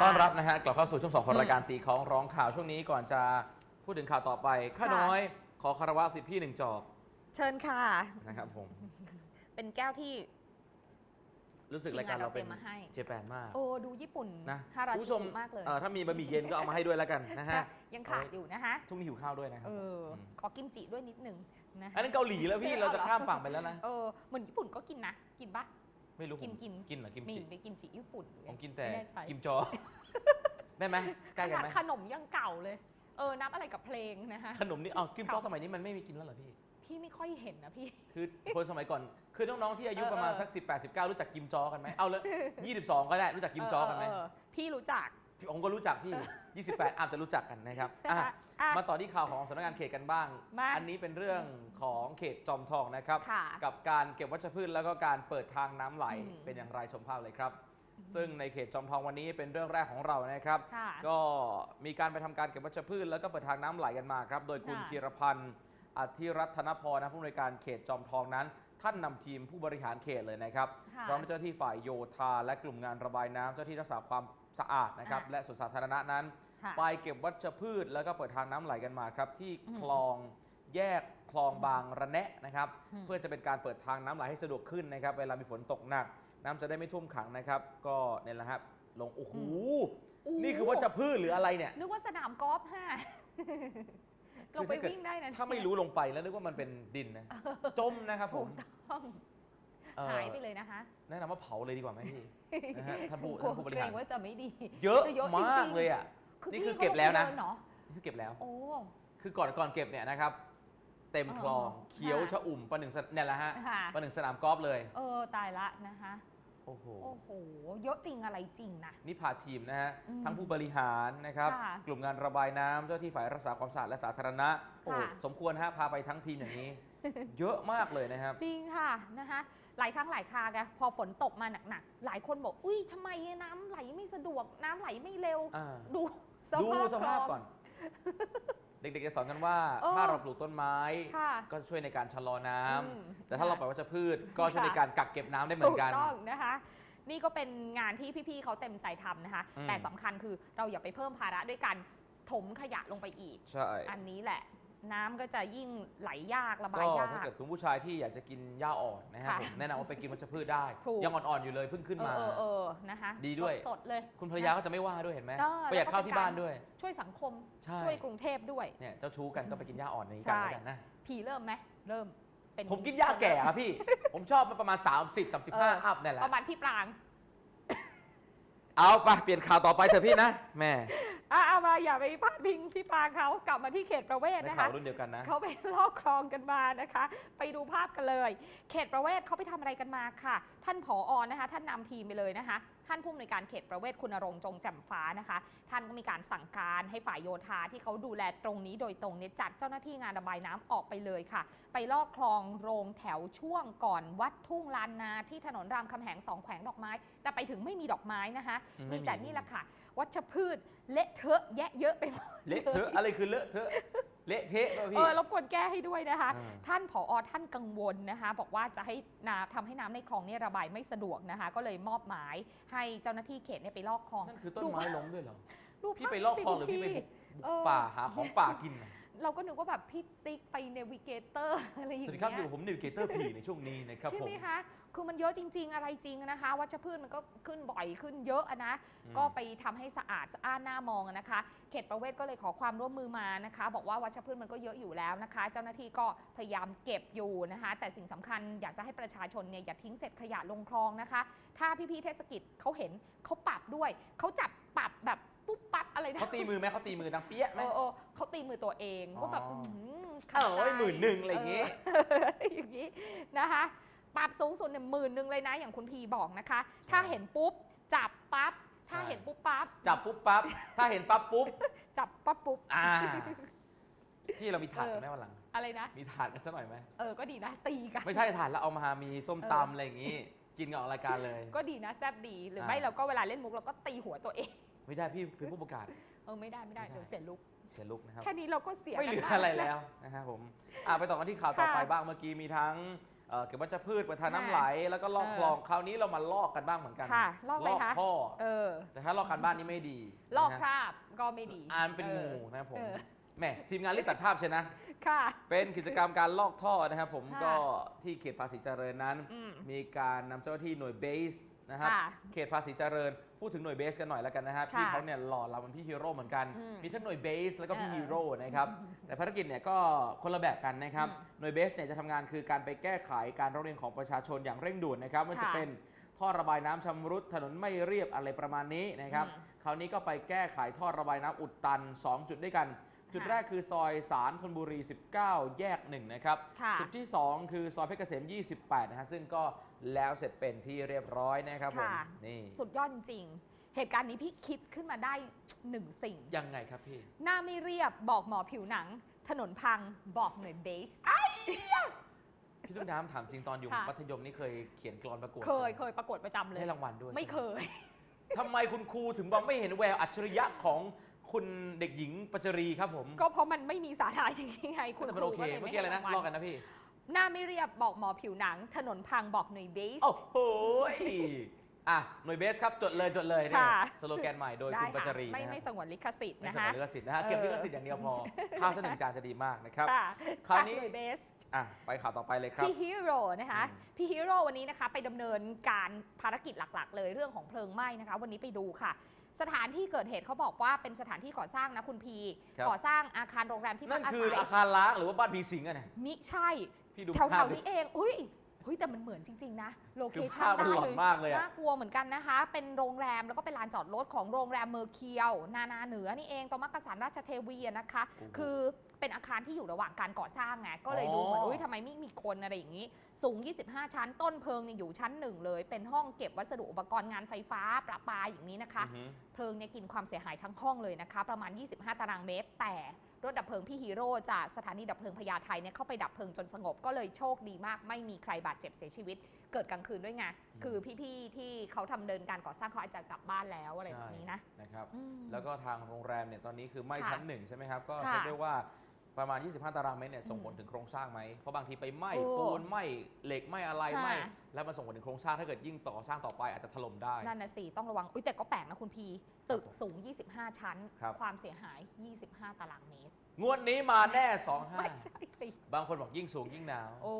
ค่ะต้อนรับนะฮะกลับเข้าสู่ช่วงสองของอืมรายการตีของร้องข่าวช่วงนี้ก่อนจะพูดถึงข่าวต่อไปข้าค่ะน้อยขอคารวะสิทธิพี่หนึ่งจอบเชิญค่ะ นะครับผม เป็นแก้วที่ รู้สึกรายการเราเป็นทีมงานเราเตรียมมาให้เจแปนมาก โอ้ดูญี่ปุ่นนะฮาราคุณผู้ชจูมมากเลยเอ่อถ้ามีบะหมี่เย็นก็เอามาให้ด้วยแล้วกันนะใช่ฮะยังขาดอยู่นะคะช่วงนี้หิวข้าวด้วยนะครัเอบอมขอกิมจิด้วยนิดนึงนะอันนั้นเกาหลีแล้วพี่เอาเหรอเราจะข้ามฝั่งไปแล้วนะเออเหมือนญี่ปุ่นก็กินนะกินปะ ไม่รู้ผมกินกินกินเหรอกิมมีจิไปกิมจิญี่ปุ่นหรือไงผมกินแต่ไม่แน่ใจกิมจอ ได้ไหมใกล้ขกันนาดไหมขนมยังเก่าเลย เออนับอะไรกับเพลงนะคะขนมนี่อ๋อกิมจอเก่าสมัยนี้มันไม่มีกินแล้วเหรอพี่ พี่ไม่ค่อยเห็นนะพี่ คือคนสมัยก่อน คือน้องๆที่อายุเออประมาณเออ สัก 18 19 รู้จักกิมจอกันไหมเอาเลย22 ก็ได้รู้จักกิมจอกันไหม เเอพี่รู้จัก พี่ผมก็รู้จักพี่ 28 อาจจะรู้จักกันนะครับใช่ไหมอะอะมาต่อที่ข่าวของสำนักงานเขตกันบ้าง มาอันนี้เป็นเรื่องของเขตจอมทองนะครับ ค่ะกับการเก็บวัชพืชแล้วก็การเปิดทางน้ำไหลอืมเป็นอย่างไรชมภาพเลยครับ ซึ่งในเขตจอมทองวันนี้เป็นเรื่องแรกของเรานะครับ ค่ะก็มีการไปทำการเก็บวัชพืชแล้วก็เปิดทางน้ำไหลกันมาครับ โดยคุณค่ะ ธีรพันธ์อธิรัตนพรนะผู้อำนวยการเขตจอมทองนั้น ท่านนำทีมผู้บริหารเขตเลยนะครับค่ะพร้อมด้วยเจ้าหน้าที่ฝ่ายโยธา และกลุ่มงานระบายน้ำเจ้าหน้าที่รักษาความสะอาดนะครับ อะ และสวนสาธารณะนั้น ค่ะ ไปเก็บวัชพืช แล้วก็เปิดทางน้ำไหลกันมาครับ ที่อืมคลองแยกคลองบางระแนะนะครับ อืม เพื่อจะเป็นการเปิดทางน้ำไหลให้สะดวกขึ้นนะครับ เวลามีฝนตกหนัก น้ำจะได้ไม่ท่วมขังนะครับ ก็เนี่ยแหละครับลงโอ้โหอู้นี่คือวัชพืชหรืออะไรเนี่ย นึกว่าสนามกอล์ฟฮะ เราไปคือถ้าเกิดวิ่งได้นะถ้าไม่รู้ลงไปแล้วนึกว่ามันเป็นดินนะ จมนะครับผถูมกต้องเอ่อหายไปเลยนะคะ แนะนำว่าเผาเลยดีกว่าไหมพี่นะฮะท่านผู้กลัวท่านผู้บริเกรหารงว่าจะไม่ดี เยอะแต่เยอะจมาริกงๆเลยอะนี่พี่คือเก็บแล้วนะขาดิเนาะนี่คือเก็บแล้วโอ้คือก่อนก่อนเก็บเนี่ยนะครับ เต็มคลองอ๋อเขียวค่ะชะอุ่มประหนึ่งสนเนี่ยแหละฮะค่ะประหนึ่งสนามกอล์ฟเลย เออตายละนะคะโอ้โห โอ้โห เยอะจริงอะไรจริงนะ นี่พาทีมนะฮะ อืมทั้งผู้บริหารนะครับ ค่ะกลุ่มงานระบายน้ำเจ้าที่ฝ่ายรักษาความสะอาดและสาธารณะ โอ้โหค่ะ สมควรฮะ พาไปทั้งทีมอย่างนี้ เยอะมากเลยนะครับ จริงค่ะนะคะหลายครั้งหลายคราไงพอฝนตกมาหนักๆ หลายคนบอก อุ้ยทำไมน้ำไหลไม่สะดวก น้ำไหลไม่เร็ว อ่า ดูสดูภาพสภาพคลงก่อน เด็กๆจะสอนกันว่า เออถ้าเราปลูกต้นไม้ ค่ะก็ช่วยในการชะลอน้ำอืมแต่ถ้าเราปล่อยวัชพืช ก็ช่วยค่ะ ในการกักเก็บน้ำได้เหมือนกัน ถูกต้องนะคะ นี่ก็เป็นงานที่พี่ๆเขาเต็มใจทำนะคะ อืม แต่สำคัญคือเราอย่าไปเพิ่มภาระด้วยการถมขยะลงไปอีก ใช่ อันนี้แหละ น้ำก็จะยิ่งไหลยากระบาก็ยยาถ้าก เกิดคุณผู้ชายที่อยากจะกินหญ้าอ่อนนะครับค่ะผมแนะนำว่าไปกินวัชพืชได้ถูก ยังอ่อนๆอยู่เลยเพิ่งขึ้นมาเออเออเออนะคะดีด้วย สดๆเลย คุณภรรยาก็จะไม่ว่าด้วยเห็นไหมเออประหยัดแล้วก็ข้าวที่เป็นการ บ้านด้วย ช่วยสังคมใช่ช่ วยกรุงเทพด้วย เนี่ยเจ้าชู้กันก็ไปกินหญ้าอ่อนในนี้ใช่กันแล้วกันนะผีเริ่มไหมเริ่มเป็นผมกินหญ้าแก่อะพี่ ผมชอบมันประมาณ 30 เออ35อัพเนี่ยแหละประมาณพี่ปราง เอาไปเปลี่ยนข่าวต่อไปเถอะพี่นะแม่อะเอามาอย่าไปพาดพิงพี่ปรางเขากลับมาที่เขตประเวศในนะข่าคะ วรุ่นเดียวกันนะ เขาไปลอกคลองกันมานะคะ ไปดูภาพกันเลย เขตประเวศเขาไปทำอะไรกันมาค่ะ ท่านผออนะคะ ท่านนำทีมไปเลยนะคะท่านผู้อำนวยการเขตประเวศคุณณรงค์จงแจ่มฟ้านะคะ ท่านก็มีการสั่งการให้ฝ่ายโยธาที่เขาดูแลตรงนี้โดยตรงเนี่ยจัดเจ้าหน้าที่งานระบายน้ำออกไปเลยค่ะ ไปลอกคลองโรงแถวช่วงก่อนวัดทุ่งลานนาที่ถนนรามคำแหงสองแขวงดอกไม้ แต่ไปถึงไม่มีดอกไม้นะคะอืมไม่มีมีแต่นี่แหละค่ะวัชพืชเละเทอะแยะเยอะไปหมดเละเทอะอะไรคือเลอะเทอะเละเทะป่ะเอพี่อรบกวนแก้ให้ด้วยนะคะ อ่า ท่านผอท่านกังวลนะคะ บอกว่าจะให้น้ำทำให้น้ำในคลองเนี้ระบายไม่สะดวกนะคะ ก็เลยมอบหมายให้เจ้าหน้าที่เขตเนี่ยไปลอกคลองนั่นคือต้นไม้ล้มด้วยเหรอ ดูพี่ภาพไปลอกคลองหสิรือพี่ไปบุกเออ ป่าหาของป่ากินน่ะ เราก็นึกว่าแบบพี่ติ๊กไปเนวิเกเตอร์อะไรอย่างสวัสดีเงี้ครับอยู่ยกับผมนิวเกเตอร์ผีในช่วงนี้นะครับใช่ผม ไหมคะ คือมันเยอะจริง ๆ อะไรจริงนะคะ วัชพืชมันก็ขึ้นบ่อยขึ้นเยอะอะนะ อืม ก็ไปทำให้สะอาดสะอ้านหน้ามองอะนะคะ เขตประเวศก็เลยขอความร่วมมือมานะคะ บอกว่าวัชพืชมันก็เยอะอยู่แล้วนะคะ เจ้าหน้าที่ก็พยายามเก็บอยู่นะคะ แต่สิ่งสำคัญอยากจะให้ประชาชนเนี่ยอย่าทิ้งเศษขยะลงคลองนะคะ ถ้าพี่ๆเทศกิจเขาเห็นเขาปรับด้วย เขาจับปรับแบบ ปุ๊บปั๊บอะไรนะเขาตีมือไหมเขาตีมือดังเปี้ยะไหม เออเออเขาตีมือตัวเองอ๋อ ว่าแบบอื้อหือขัดเออใจหมื่นหนึ่งอะไรอย่างงี้เออ อย่างนี้นะคะ ปรับสูงสุดเนี่ยหมื่นหนึ่งเลยนะ อย่างคุณพีบอกนะคะ ถ้าเห็นปุ๊บ จับปั๊บ ถ้าใช่ เห็นปุ๊บปั๊บ จับปุ๊บปั๊บ ถ้าเห็นปั๊บปุ๊บ จับปั๊บปุ๊บ อ่าพี่เรามีถาดกันไหมวันหลัง อะไรนะ มีถาดกันสักหน่อยไหม เออ ก็ดีนะ ตีกัน ไม่ใช่ถาดแล้วเอามามีส้มเออ ตำอะไรอย่างงี้ กินกับออกรายการเลย ก็ดีนะ แซบดี หรืออ่าไม่เราก็เวลาเล่นมุกเราก็ตีหัวตัวเอง ไม่ได้พี่เป็นผู้ประกาศ เออไม่ได้ไม่ได้ไม่ได้ เดี๋ยวเสียลุกเสียลุกนะครับ แค่นี้เราก็เสียไม่เหลือกันาก อะไรแล้วนะครับผมอะไปต่อกันที่ข่าวต่อไปค่ะบ้างเมื่อกี้มีทั้งเอ่อเก็บวัชพืชประทานค่ะน้ำไหล แล้วก็ลอกเออคลองคราวนี้เรามาลอกกันบ้างเหมือนกันค่ะลอกอะไรคะ ท่อเออ แต่ถ้าลอกการบ้านนี่ไม่ดีลอกนะคฮะราบก็ไม่ดีอ่านเป็นองูอนะครับผมเออแหมทีมงานรีบตัดภาพใช่นะ ค่ะ เป็นกิจกรรมการลอกท่อนะครับผมค่ะก็ที่เขตภาษีเจริญนั้น อืมมีการนำเจ้าหน้าที่หน่วยเบส นะครับค่ะเขตภาษีเจริญพูดถึงหน่วยเบสกันหน่อยแล้วกันนะครับค่ะพี่เขาเนี่ยหล่อเราเป็นพี่ฮีโร่เหมือนกัน อืมมีทั้งหน่วยเบสแล้วก็พี่เออฮีโร่นะครับแต่ภารกิจเนี่ยก็คนละแบบกันนะครับอืมหน่วยเบสเนี่ยจะทำงานคือการไปแก้ไขการร้องเรียนของประชาชนอย่างเร่งด่วนนะครับไม่ว่าจะค่ะเป็นท่อระบายน้ำชำรุดถนนไม่เรียบอะไรประมาณนี้นะครับอืมคราวนี้ก็ไปแก้ไขท่อระบายน้ำอุดตัน 2 จุดด้วยกัน จุดค่ะแรกคือซอยสารธนบุรี 19 แยก1นะครับค่ะ จุดที่2คือซอยเพชรเกษม 28 นะฮะ ซึ่งก็ แล้วเสร็จเป็นที่เรียบร้อยนะครับผมค่ะ นี่สุดยอดจริงๆ เหตุการณ์นี้พี่คิดขึ้นมาได้หนึ่งสิ่ง ยังไงครับพี่ หน้าไม่เรียบบอกหมอผิวหนัง ถนนพังบอกหน่วยเบส พี่ลูกน้ำถามจริงตอนอยู่ค่ะ มัธยมนี่เคยเขียนกลอนประกวดเคยไหมเคยประกวดประจำเลย ได้รางวัลด้วยไม่เคใช่หยทำไมคุณครูถึงบอกไม่เห็นแววอัจฉริยะของคุณเด็กหญิงปัจจรีครับผมก็เพราะมันไม่มีสาระอย่างนี้ไงคุณแต่คมันรูโอเคก็เลยเมื่อไม่กี้อะไรนะให้ลราอกงวักัลนนะพี่ หน้าไม่เรียบบอกหมอผิวหนัง ถนนพังบอกหน่วยเบส โอ้โหยอะหน่วยเบสครับจดเลยจดเลยเนี่ยค่ะ สโลแกนใหม่โดยได้คุณปัจค่ะจรีไม่นะไม่ฮะสงวนลิขสิทธิ์ไม่นะสมคะลิขสิทธิ์นะฮะเออเก็บลิขสิทธิ์อย่างเดียวพอข้าวสักหนึ่งจานจะดีมากนะครับ ค่ะคราวนี้ จากหน่วยเบส อะไปข่าวต่อไปเลยครับ พี่ฮีโร่นะคะ อืมพี่ฮีโร่วันนี้นะคะ ไปดำเนินการภารกิจหลักๆ เลยเรื่องของเพลิงไหม้นะคะ วันนี้ไปดูค่ะ สถานที่เกิดเหตุเขาบอกว่าเป็นสถานที่ก่อสร้างนะคุณพี ครับ ก่อสร้างอาคารโรงแรมที่พันั่กนอาคือศัยอาคารล้างหรือว่าบ้านผีสิงอะเนี่ย มิใช่ พี่ดูแถภาพวๆดิ นี้เอง อุ้ยเฮ้ยแต่มันเหมือนจริง ๆ นะ โลเคคือชั่นภาพมันได้หลอเลนยมากเลยอะ น่ากลัวเหมือนกันนะคะ เป็นโรงแรมแล้วก็เป็นลานจอดรถของโรงแรมเมอร์เคียว นานาเหนือนี่เองตรงมักกะสันราชเทวีอะนะคะ โอ้โห คือเป็นอาคารที่อยู่ระหว่างการก่อสร้างไง ก็เลยดูเหมือนอ๋ออุ้ยทำไมไม่มีคนอะไรอย่างนี้ สูง 25 ชั้น ต้นเพลิงเนี่ยอยู่ชั้นหนึ่งเลย เป็นห้องเก็บวัสดุอุปกรณ์งานไฟฟ้าประปาอย่างนี้นะคะ อือหือ เพลิงเนี่ยกินความเสียหายทั้งห้องเลยนะคะ ประมาณ 25 ตารางเมตร แต่ รถดับเพลิงพี่ฮีโร่จากสถานีดับเพลิงพญาไทเนี่ยเข้าไปดับเพลิงจนสงบก็เลยโชคดีมาก ไม่มีใครบาดเจ็บเสียชีวิต เกิดกลางคืนด้วยไงคือพี่ๆที่เขาทำเดินการก่อสร้างเขาอาจจะกลับบ้านแล้วอะไรแบบนี้นะใช่นะครับอืมแล้วก็ทางโรงแรมเนี่ยตอนนี้คือไหม้ค่ะชั้นหนึ่งใช่ไหมครับก็ค่ะเช็คได้ว่า ประมาณ 25 ตารางเมตรเนี่ยส่งผลอืมถึงโครงสร้างไหม เพราะบางทีไปไหม้โอ้ปูนไหม้เหล็กไหม้อะไรค่ะไหม้แล้วมันส่งผลถึงโครงสร้างถ้าเกิดยิ่งต่อสร้างต่อไปอาจจะถล่มได้ นั่นนะสิ ต้องระวัง อุ้ยแต่ก็แปลกนะคุณพี ตึกผมสูง 25 ชั้น ครับ ความเสียหาย 25 ตารางเมตร งวดนี้มาแน่ ไม่ใช่สิ 25 บางคนบอกยิ่งสูงยิ่งหนาว โอ้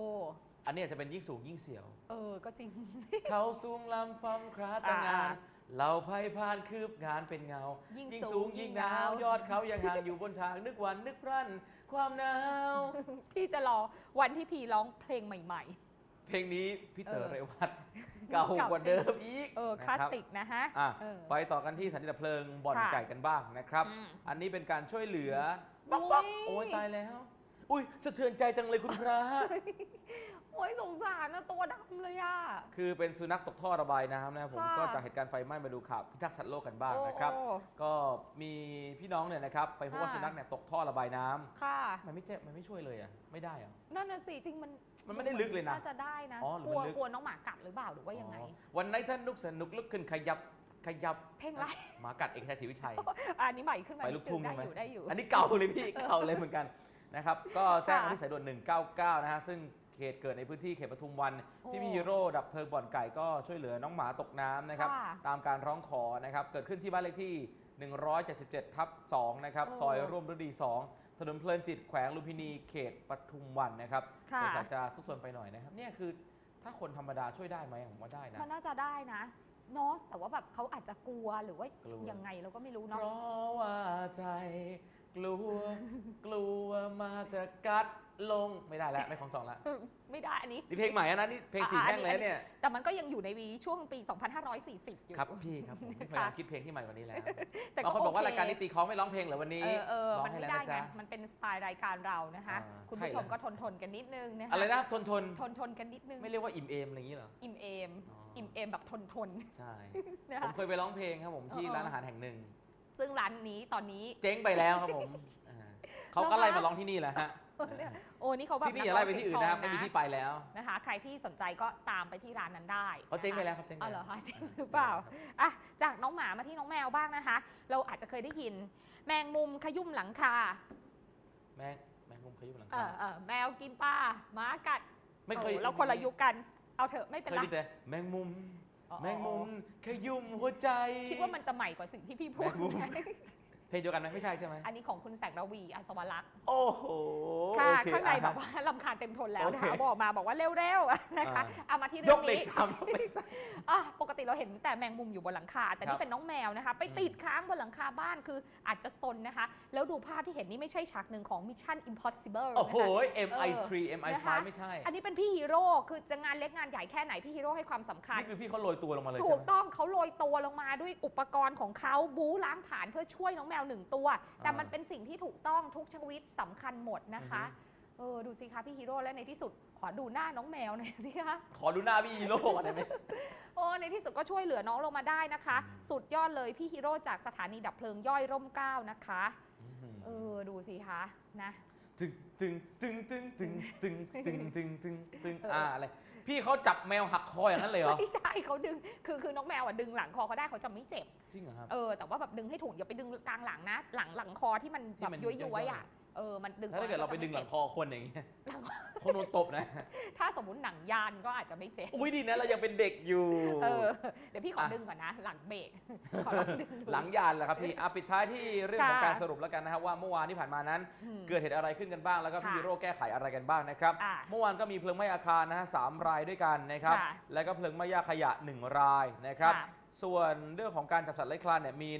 อันนี้อาจจะเป็นยิ่งสูงยิ่งเสียว เออ ก็จริง เขาสูงลำฟำคราตะงานอ่าเราไพ่พานคืบงานเป็นเงา ยิ่งยิ่งสูสูงงยิ่ยิ่งงหหนานาววยอดเขายังห่างอยู่บนทางนึกวันนึกพรั่น ความหนาว พี่จะรอวันที่พีร้องเพลงใหม่ เพลงนี้พี่เต๋อเออเรวัตเก่ากว่าเดิมอีกๆ เออคนะลาสรับ สิกนะฮะอะเออ ไปต่อกันที่สถานีดับเพลิงบ่อนค่ะไก่กันบ้างนะครับ อืมอันนี้เป็นการช่วยเหลือ บ๊อกบ๊อกอุ๊ย โอ้ยตายแล้ว อุ้ยสะเทือนใจจังเลยคุณพระ โอ้ยสงสารนะตัวดำเลยอะ คือเป็นสุนัขตกท่อระบายน้ำนะครับผมค่ะก็จากเหตุการณ์ไฟไหม้มาดูข่าวพิทักษ์สัตว์โลกกันบ้างนะครับโอ้ก็มีพี่น้องเนี่ยนะครับไปพบว่าค่ะ สุนัขเนี่ยตกท่อระบายน้ำค่ะ มันไม่เจ็บมันไม่ช่วยเลยอะไม่ได้อะ นั่นน่ะสิจริงมันมันไม่ได้ลึกเลยนะน่าจะได้นะอ๋อหรืกอลัวมันลึก กลัวน้องหมากัดหรือเปล่าหรือว่ายังไง อ๋อวันไหนท่านนุกสนุกลุกขึ้นขยับขยับเพลงอะไร หมากัดเอกชัยศรีวิชัย อันนี้ใหม่ขึ้นมาไปลูกทุ่งได้ใช่ไหมอยู่ได้อยู่ อันนี้เก่าเลยพี่ เก่าเลยเหมือนกัน นะครับ ก็แจ้งมาที่สายด่วน 199 นะฮะ ซึ่งเขตเกิดในพื้นที่เขตปทุมวันโอ้พี่พี่ฮีโร่ดับเพลิงบ่อนไก่ก็ช่วยเหลือน้องหมาตกน้ำนะครับค่ะตามการร้องขอนะครับ เกิดขึ้นที่บ้านเลขที่ 177 ทับ 2 นะครับโอ้ซอยร่วมฤดี 2 ถนนเพลินจิตแขวงลุมพินีเขตปทุมวันนะครับค่ะสงสัยจะซุกซนไปหน่อยนะครับ เนี่ยคือถ้าคนธรรมดาช่วยได้ไหมผมว่าได้นะ มันน่าจะได้นะเนาะแต่ว่าแบบเขาอาจจะกลัวหรือว่ากลัวยังไงเราก็ไม่รู้เพเนาะราะว่าใจ กลัว กลัวมาจะกัดลงไม่ได้แล้วไม่ของสองแล้วเออไม่ได้อันนี้นี่เพลงใหม่อะนะนี่เพลงสี่อะแม่งอันนี้แล้วเนี่ยแต่มันก็ยังอยู่ในวีช่วงปี 2540 อยู่ครับพี่ครับผมพยายามคิดเพลงที่ใหม่กว่านี้แล้วแต่บางคนบอกว่าโรายการนี้ตีคล้องไม่ร้องเพลงเหรอวันนี้เออเออร้องมันให้ไม่แล้วได้นะไงจ๊ะมันเป็นสไตล์รายการเรานะคะอ่าคุณใช่ผู้ชมเหรอก็ทนทนๆกันนิดนึงนะคะอะไรนะทนทนทนทนๆกันนิดนึงไม่เรียกว่าอิ่มเอมอะไรอย่างนี้เหรออิ่มเอมอ๋ออิ่อิ่มเอมแบบทนทนใช่ๆนะผมคะเคยไปร้องเพลงครับผมที่เออร้านอาหารแห่งหนึ่ง ซึ่งร้านนี้ตอนนี้ เจ๊งไปแล้วครับผมอ่าเขาก็ไล่มาร้องที่นี่แหละฮะเนี่ยโอ้นี่เขาแบบที่นี่อย่าไล่ไปที่อื่นนะครับกไม่งมีเสียงทองที่ไปแล้ว นะคะ ใครที่สนใจก็ตามไปที่ร้านนั้นได้เขาเจ๊งไปนะคะแล้วครับเจ๊งไปอ๋อเหรแล้อวคะจริงหรือเปล่าอะจากน้องหมามาที่น้องแมวบ้างนะคะ เราอาจจะเคยได้ยิน แมงมุมขยุ่มหลังคาแม่งแม่งมุมขยุบหลังเอคาอเออแมวกินปลาหมากัดแไม่เคยออแล้วคนละยุคกัน เอาเถอะไม่เป็นเคยไร ได้แต่แมงมุม อ๋อ แมงมุมขยุ่มหัวใจ คิดว่ามันจะใหม่กว่าสิ่งที่พี่พูดแมงมุมไหม เพลงเดียวกันไหมไม่ใช่ใช่ไหมอันนี้ของคุณแสงระวีอัศวรักษ์โอ้โหค่ะโอเคข้างในอะแบบว่าลำคาญเต็มทนแล้วนะคะโอเคบอกมาบอกว่าเร็วๆนะคะอ่า เอามาที่ยเรื่อกงเบรนี้กสามยกเบรกสาม อะปกติเราเห็นแต่แมงมุมอยู่บนหลังคา แต่ครันี่บเป็นน้องแมวนะคะ ไปอืมติดค้างบนหลังคาบ้านคืออาจจะซนนะคะ แล้วดูภาพที่เห็นนี่ไม่ใช่ฉากหนึ่งของ Mission Impossible โอ้โหนะคะ MI3 นะ MI5 คะ ไม่ใช่ อันนี้เป็นพี่ฮีโร่คือจะงานเล็กงานใหญ่แค่ไหนพี่ฮีโร่ให้ความสำคัญ นี่คือพี่เขาโรยตัวลงมาเลยถูใช่กไหม ต้องเขาโรยตัวลงมาด้วยอุปกรณ์ของเขาบู๊ล้างผ่านเพื่อช่วยน้องแมวหนึ่งตัว แต่อ่ามัมันเป็นสิ่งที่ถูกต้องทุกชีวิตสำคัญหมดนะคะอือฮึเออดูสิคะพี่ฮีโร่และในที่สุดขอดูหน้าน้องแมวหน่อยสิคะ ขอดูหน้าพี่ฮีโร่ก่อนได้ไหม โอ้ในที่สุดก็ช่วยเหลือน้องลงมาได้นะคะอืมสุดยอดเลยพี่ฮีโร่จากสถานีดับเพลิงย่อยร่มเกล้านะคะเออดูสิคะนะ ตึงตึงตึงตึงตึงตึงตึงตึงตึงตึงเอออ่อ่าอะไร พี่เขาจับแมวหักคออย่างนั้นเลยเหรอ ไม่ใช่เขาดึง คือคือน้องแมวอะดึงหลังคอเขาได้เขาจะไม่เจ็บ จริงเหรอครับ เออแต่ว่าแบบดึงให้ถูกอย่าไปดึงกลางหลังนะ หลังหลังคอที่มันที่แบบมันย้อยย้ๆอยๆอะ เออมันดึงถ้าเกิดเราไปดึงหลังคอคนอย่างเงี้ยหลังคนโดนตบนะ ถ้าสมมติหนังยานก็อาจจะไม่เจ็บอุ้ยดีนะเรายังเป็นเด็กอยู่เออเดี๋ยวพี่ขออะดึงก่อนนะ หลังเบรกขอลองดึงดูหลังยานแหละครับพี่อะปิดท้ายที่เรื่องของค่ะการสรุปแล้วกันนะครับว่าเมื่อวานที่ผ่านมานั้นอืมเกิดเหตุอะไรขึ้นกันบ้างแล้วก็พี่ค่ะฮีโร่แก้ไขอะไรกันบ้างนะครับอะเมื่อวานก็มีเพลิงไหม้อาคารนะฮะสามรายด้วยกันนะครับค่ะแล้วก็เพลิงไหม้ยาขยะ1รายนะครับค่ะ ส่วนเรื่องของการจับสัตว์เลื้อยคลานเนี่ยมี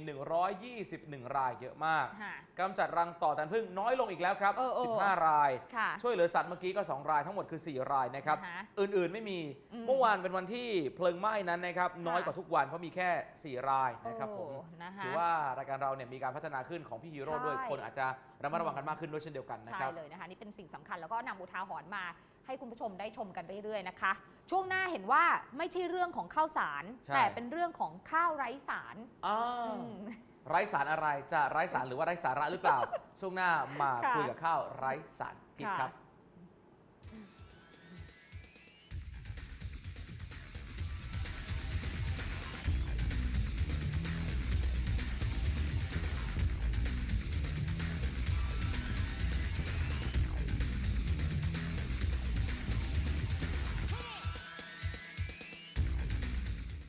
121 รายเยอะมากค่ะกำจัดรังต่อตันพึ่งน้อยลงอีกแล้วครับ เออเออ15 ราย ค่ะช่วยเหลือสัตว์เมื่อกี้ก็ 2 รายทั้งหมดคือ 4 รายนะครับ อ่าฮะอื่นๆไม่มี อืมเมื่อวานเป็นวันที่เพลิงไหม้นั้นนะครับน้อยกว่าทุกวันเพราะมีแค่ 4 รายนะครับผมโอ้นะคะถือว่ารายการเราเนี่ยมีการพัฒนาขึ้นของพี่ฮีโร่ด้วยใช่ คนอาจจะระมัดระวังกันมากขึ้นด้วยเช่นเดียวกันนะใช่ครับ เลยนะคะนี่เป็นสิ่งสำคัญแล้วก็นำอุทาหรณ์มาให้คุณผู้ชมได้ชมกันเรื่อยๆนะคะ ช่วงหน้าเห็นว่าไม่ใช่เรื่องของข้าวสาร ใช่ แต่เป็นเรื่องของข้าวไร้สารอ้าวอืม ไร้สารอะไรจะไร้สารหรือว่าไร้สาระหรือเปล่า ช่วงหน้ามาค่ะคุยกับข้าวไร้สารกินครับค่ะ